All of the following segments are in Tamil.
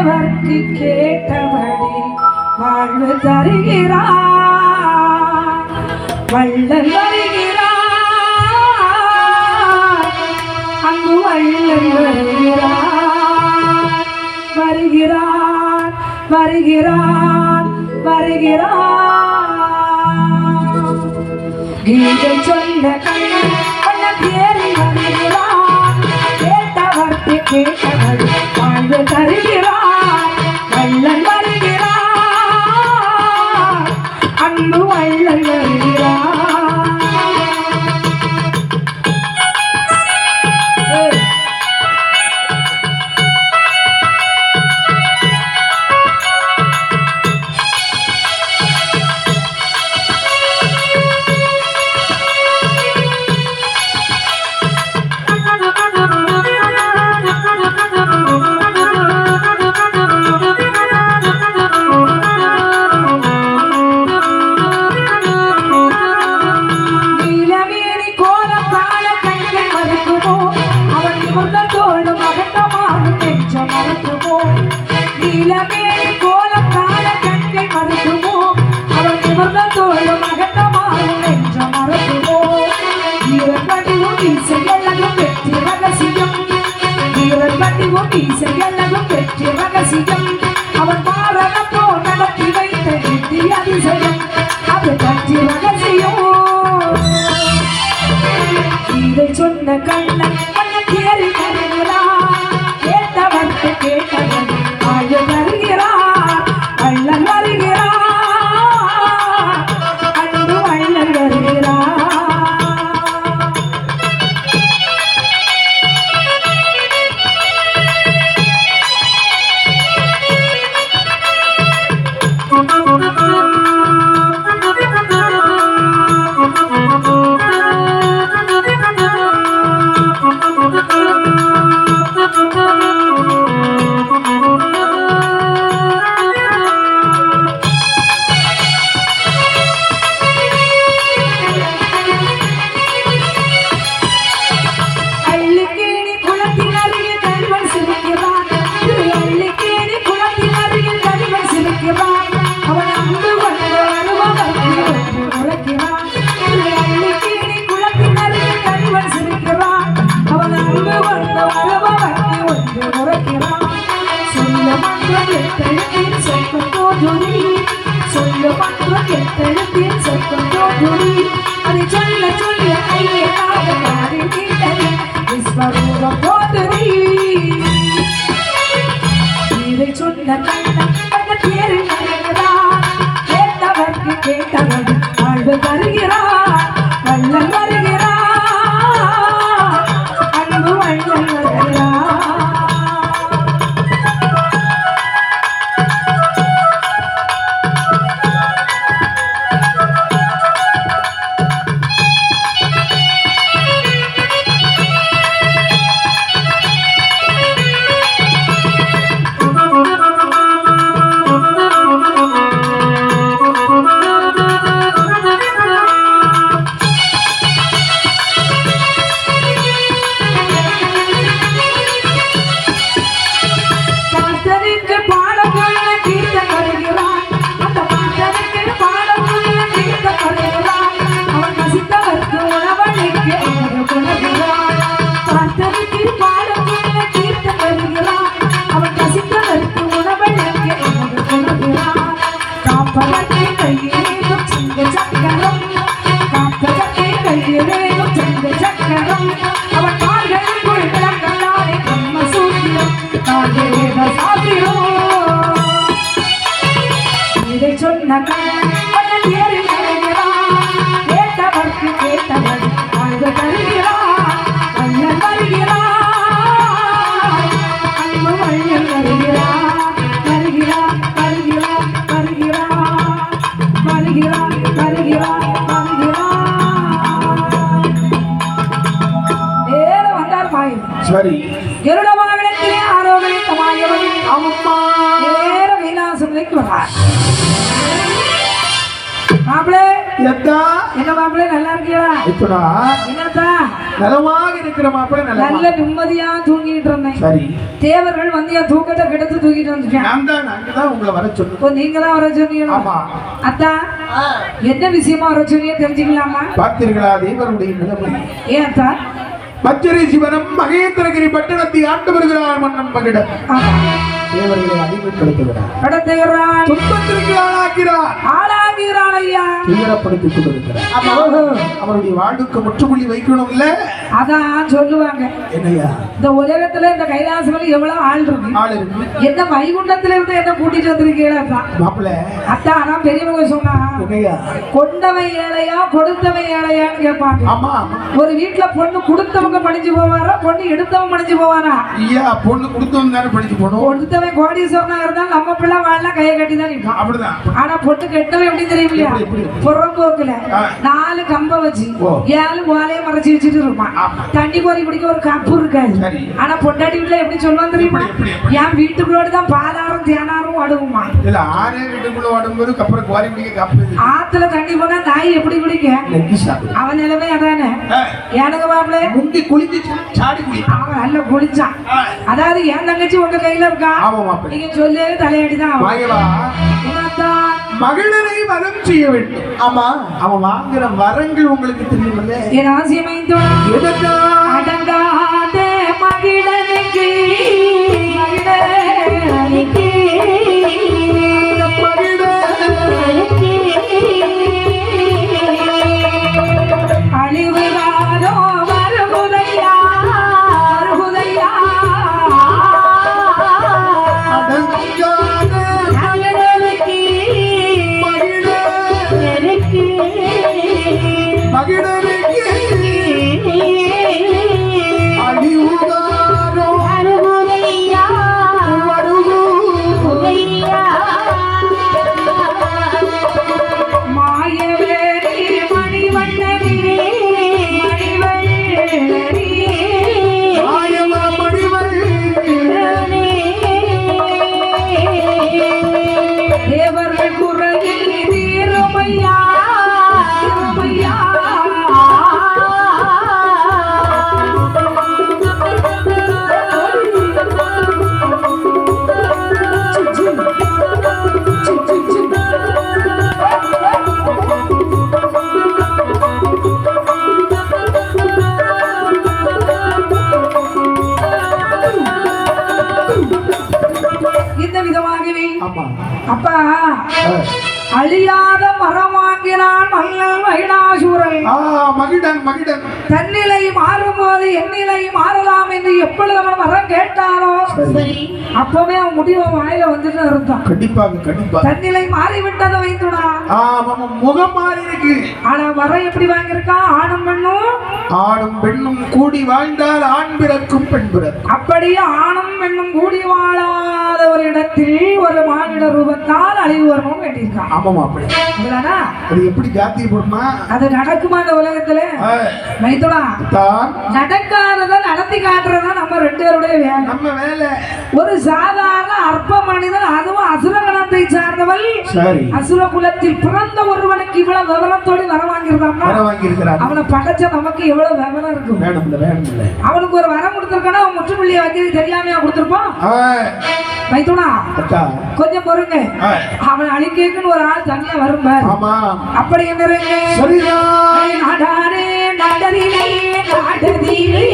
கேட்டவர்க்கு கேட்டபடி வாழ்வு தருகிறார். வள்ளல் வருகிறார். அங்கு வள்ளல் வருகிறார். வருகிறார் வருகிறார் வருகிறார். கீதை சொல்ல கண்ணன் கேட்டவர்க்கு கேட்டவர் வாழ்வு தருகிறார். Tira 哟，一个 si yo Thank you. இப்படா. என்னத்தா நலமாக இருக்கிற மாப்பிள்ளை நல்ல நிம்மதியா தூங்கிட்டு இருந்தேன். சரி. தேவர்கள் வந்து என் தூக்கத்தை கெடுத்து தூக்கிட்டு வந்துட்டேன். நான் தான் உங்களை வர சொன்னேன். இப்போ நீங்க தான் வர சொன்னீங்களா? ஆமா. அத்தா என்ன விஷயமா வர சொன்னீங்க தெரிஞ்சுக்கலாமா? பார்த்தீர்களா தேவருடைய நிலைமை? ஏன் அத்தா? மச்சரி சிவனம் மகேந்திரகிரி பட்டணத்தை ஆண்டு வருகிறார் மன்னன் மகிடம் ஆமா. தேவர்களை அடிமைப்படுத்துகிறார். படத்தேவரால் துன்பத்திற்கு ஐயா. துயரப்படுத்திக் கொண்டிருக்கிறார். அவருடைய வாழ்வுக்கு முற்றுப்புள்ளி வைக்கணும்ல? அதான் சொல்லுவாங்க. என்னையா? இந்த உலகத்துல இந்த கைலாசம் எவ்வளவு ஆள் இருக்கு? ஆள் இருக்கு. என்ன வைகுண்டத்துல இருந்து என்ன கூட்டிட்டு வந்திருக்கீங்களா மாப்பிள்ள. அத்தா அதான் பெரியவங்க சொன்னா என்னையா? கொண்டவன் ஏழையா கொடுத்தவன் ஏழையான்னு கேட்பாங்க. ஆமா ஒரு வீட்டுல பொண்ணு கொடுத்தவங்க படிச்சு போவாரா பொண்ணு எடுத்தவன் படிச்சு போவானா ஐயா பொண்ணு கொடுத்தவங்க தானே படிச்சு போகணும். கொடுத்தவன் கோடீஸ்வரனா இருந்தா நம்ம பிள்ளை வாழலாம் கையை கட்டி தான் நிற்பான் ஆனா பொண்ணு கெட்டவன் எப்படி எப்படி, எப்படி? புறம்போக்குல. நாலு கம்ப வச்சு. ஏழு ஓலைய மறைச்சு வச்சுட்டு இருப்பான். தண்ணி கோரி குடிக்க ஒரு கப்பு இருக்காது. ஆனா பொண்டாட்டி வீட்டுல எப்படி சொல்லுவான் தெரியுமா? என் வீட்டுக்குள்ளோட தான் பாலாரும் தேனாரும் அடுவுமா இல்ல ஆறே வீட்டுக்குள்ள வரும்போது கப்புறம் குவாரி பிடிக்க கப்பு ஆத்துல தண்ணி போனா நாய் எப்படி சாப்பிடு அவன் நிலைமை அதானே? எனக்கு மாப்பிள்ள முந்தி குளிச்சு சாடி குளி அவன் நல்ல குளிச்சான். அதாவது என் தங்கச்சி உங்க கையில இருக்கா? ஆமா மாப்பிள்ளை நீங்க சொல்லு அவன். வாங்கவா மகளிரை வரம் செய்ய வேண்டும். ஆமா. அவன் வாங்குற வரங்கள் உங்களுக்கு தெரியுமில்ல? என் ஆசியமைந்தோம் எதற்கா அடங்காத மகிழனுக்கு மகிழனுக்கு ஆமா அப்பா. அழியாத மரம் வாங்கினான் மல்லல் வைடாசூரன் ஆ மகிடன் மகிடன் தன்னிலை மாறும்போது எந்நிலை மாறலாம் என்று எப்பொழுது அவன் வரம் கேட்டானோ. அப்பவே அவன் முடிவு வாயில வந்துட்டு இருந்தான். கண்டிப்பாக கண்டிப்பாக. தன்னிலை மாறிவிட்டதை வைத்துடா. ஆமா முகம் மாறி இருக்கு ஆனா வரம் எப்படி வாங்கியிருக்கான் ஆணும் பெண்ணும்? ஆணும் பெண்ணும் கூடி வாழ்ந்தால் ஆண் பிறக்கும் பெண் பிறக்கும். அப்படியே ஆணும் பெண்ணும் கூடி வாழாத ஒரு இடத்தில் ஒரு மானிட ரூபத்தால் அழிவு வரணும் வேண்டியிருக்கான் ஆமாமா அப்படி அது எப்படி ஜாத்தி போடுமா அது நடக்குமா இந்த உலகத்துல? தான். நடக்காததை நடத்தி காட்டுறதா நம்ம ரெண்டு பேருடைய வேலை. நம்ம வேலை. ஒரு சாதாரண அற்ப மனிதன் அதுவும் அசுர கணத்தை சார்ந்தவள் சரி. அசுர குலத்தில் பிறந்த ஒருவனுக்கு இவ்வளவு விவரத்தோடு வர வாங்கியிருந்தான்னா வர வாங்கி இருக்கிறார் அவனை படைச்ச நமக்கு எவ்வளவு விவரம் இல்ல அவனுக்கு ஒரு வரம் கொடுத்துருக்கானா அவன் முற்றுப்புள்ளியை வைக்கிறது தெரியாமையா கொடுத்துருப்பான் அக்கா கொஞ்சம் பொறுங்க. அவன் அழிக்கேக்குன்னு ஒரு ஆள் தனியா வரும். ஆமா அப்படி என்னங்க சரிதான் நாடாரே நாடதிலே நாடதிலே,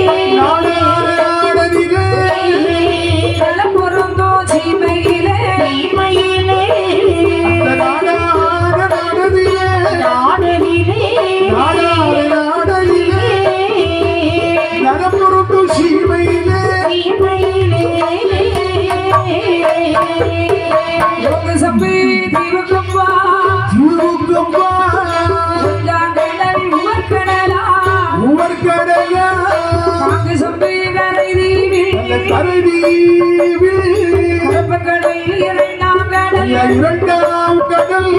இரண்டாம் கடல்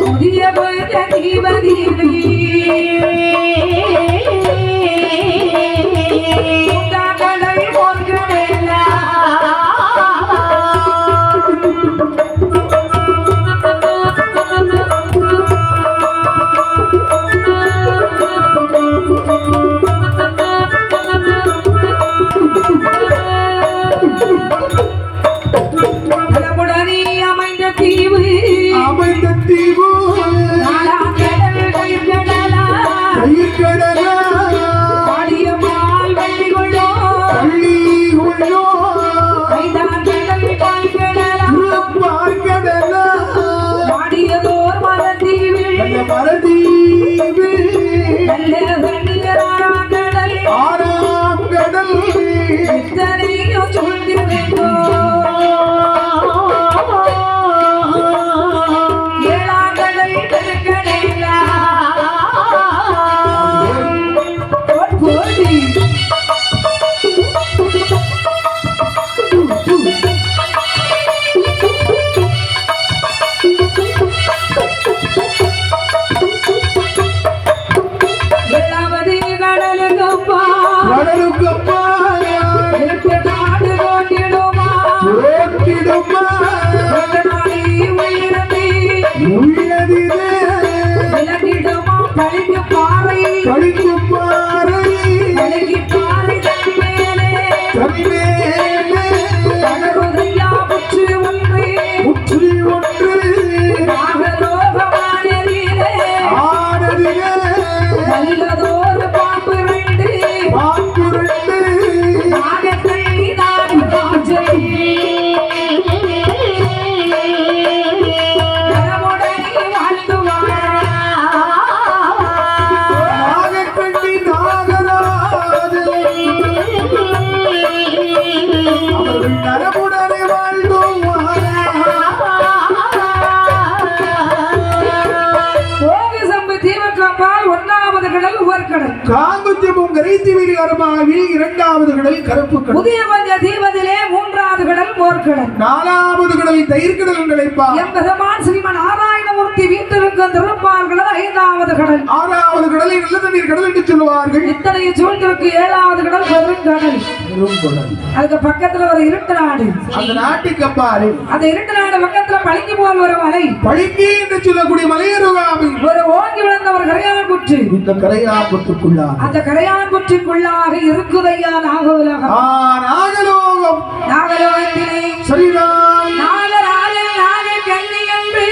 புதிய பஞ்ச தீபதீவில் காங்குத்தியமும் கரைத்திவிரி அருமாவில் இரண்டாவது கடல் கருப்பு கடல். புதிய பஞ்ச தீபத்திலே மூன்றாவது கடல் போர்க்கடல். நாலாவது கடல் தயிர்கடல் என்று அழைப்பார். எம்பெருமான் ஸ்ரீமன் திருப்பார்கள் ஐந்தாவது கடல். ஆறாவது கடலை நல்ல தண்ணீர் கடல் என்று சொல்லுவார்கள். இத்தனைய சூழ்நிலைக்கு ஏழாவது கடல் பெருங்கடல் பெருங்குடல். அதுக்கு பக்கத்துல ஒரு இருட்டு நாடு. அந்த நாட்டுக்கு அப்பாறு அந்த இருட்டு நாடு பக்கத்துல போல் ஒரு மலை. பழுங்கி என்று சொல்லக்கூடிய மலையருகாமில் ஒரு ஓங்கி விழுந்த ஒரு கரையான் புற்று இந்த கரையாபத்துக்குள்ளார் அந்த கரையான் புற்றுக்குள்ளாக இருக்குதையா நாகோலகம் நாகலோகம். நாகலோகத்திலே. சரிதான். நாகராஜன் நாகக்கண்ணி என்று.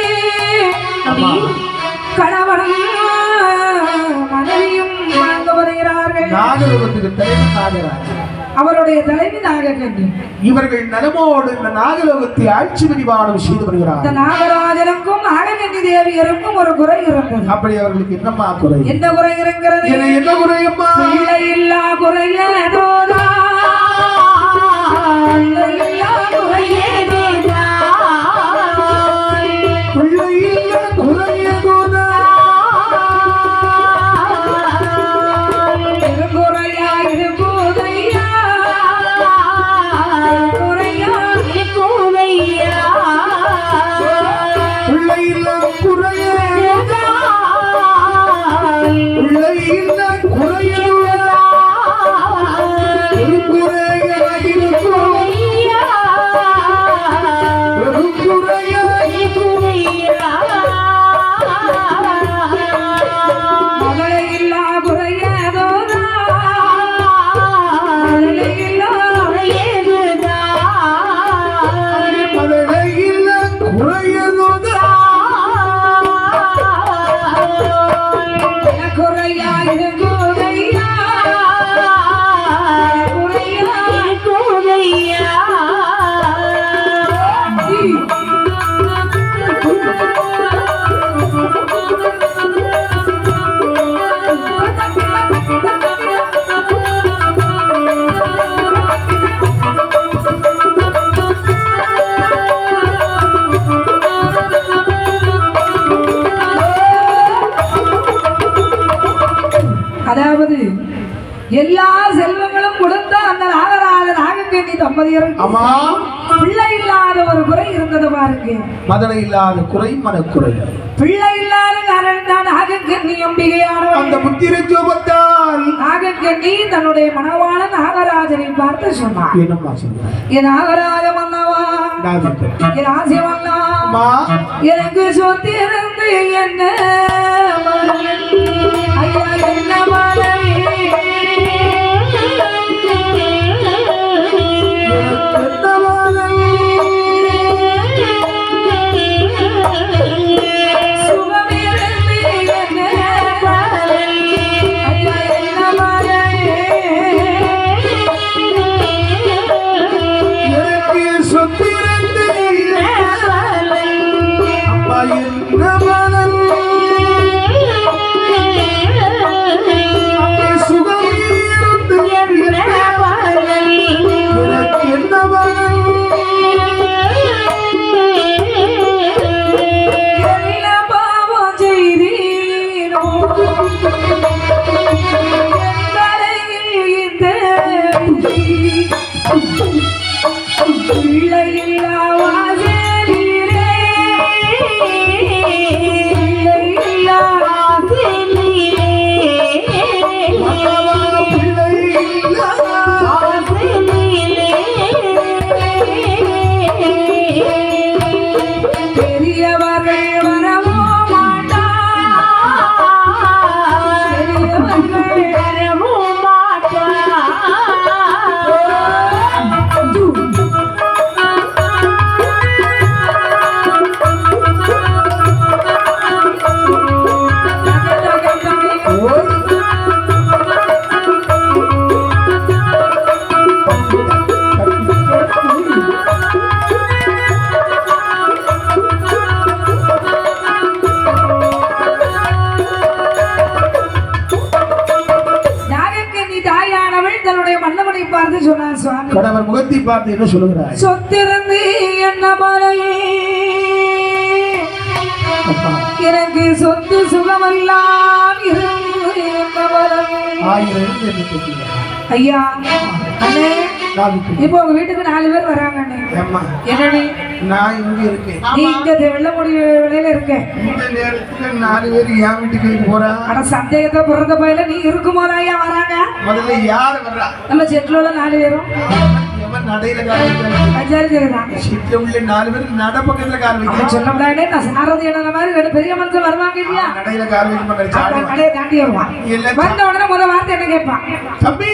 நாகலோகத்துக்கு நாகராஜன் அவருடைய தலைவி நாகக்கண்ணி இவர்கள் நலமோடு இந்த நாகலோகத்தை ஆட்சி பரிபாலம் செய்து இந்த வருகிறார் நாகராஜனுக்கும் நாகக்கண்ணி தேவியருக்கும் ஒரு குறை இருந்தது. அப்படி அவர்களுக்கு என்னம்மா குறை? என்ன குறை இருக்கிறது? என என்ன குறையம்மா? பிள்ளை இல்லா குறையதோதா? பிள்ளை இல்லா குறையதோதா குறையா இருபூதையா எல்லா செல்வங்களும் கொடுத்த அந்த நாகராஜ நாகக்கண்ணி தம்பதியருக்கு அம்மா. பிள்ளை இல்லாத ஒரு குறை இருந்தது பாருங்க. மதலை இல்லாத குறை மனக்குறை. பிள்ளை இல்லாத காரணம் தான் நாகக்கண்ணி அந்த அம்பிகையானவர் புத்திர ஜோபத்தால் நாகக்கண்ணி தன்னுடைய மனவாள நாகராஜனை பார்த்து சொன்னார் என்னம்மா சொல்றார் என் நாகராஜ மன்னவா என் ஆசை மன்னா எனக்கு சொத்து இருந்து என்ன? ஐயா என்ன பார்த்து சொன்னார் சுவாமி. கணவர் முகத்தை பார்த்து என்ன சொல்லுகிறாய்? சொத்திருந்து என்ன மலையே எனக்கு சொத்து சுகமெல்லாம் இருந்து என்ன மலையே ஐயா அண்ணே இப்போ உங்க வீட்டுக்கு நாலு பேர் வராங்க அண்ணே. என்னடி? நான் இங்க இருக்கேன். நீ இங்க வெள்ளமுடி விலையில இருக்க. இந்த நேரத்துல நாலு பேர் என் வீட்டுக்கு போறா. ஆனா சந்தேகத்தை பிறந்த பயில நீ இருக்கும்போது ஐயா வராங்க? முதல்ல யார் வர்றா? நம்ம செட்டில் உள்ள நாலு பேரும். நடையில உள்ள நாலு பேருக்கு நட பக்கத்துல வைக்கிறான். சொல்ல முடியாது நான் சாரதி என்ன மாதிரி ரெண்டு பெரிய மனுஷன் வருவாங்க இல்லையா? நடையில அவன் சாடுவான். கடையை தாண்டி வருவான். வந்த உடனே முத வார்த்தை என்ன கேட்பான்? தம்பி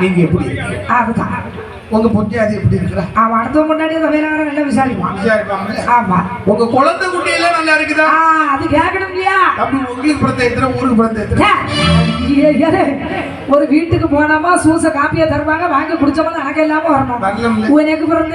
நீங்க எப்படி இருக்கீங்க? அதுதான். உங்க பொஞ்சாதி எப்படி இருக்கிறா அவன் அடுத்த முன்னாடி தவையிலான நல்லா விசாரிப்பான். விசாரிப்பாங்கல்ல ஆமா. உங்க குழந்தை குட்டி எல்லாம் நல்லா இருக்குதா? அது கேட்கணும் இல்லையா? தம்பி உங்களுக்கு பிறந்த எத்தனை? ஊருக்கு பிறந்த எத்தனை? ஒரு வீட்டுக்கு போனோமா சூச காப்பியை தருவாங்க வாங்கி குடிச்சோமா எனக்கு இல்லாம வரணும். உனக்கு பிறந்த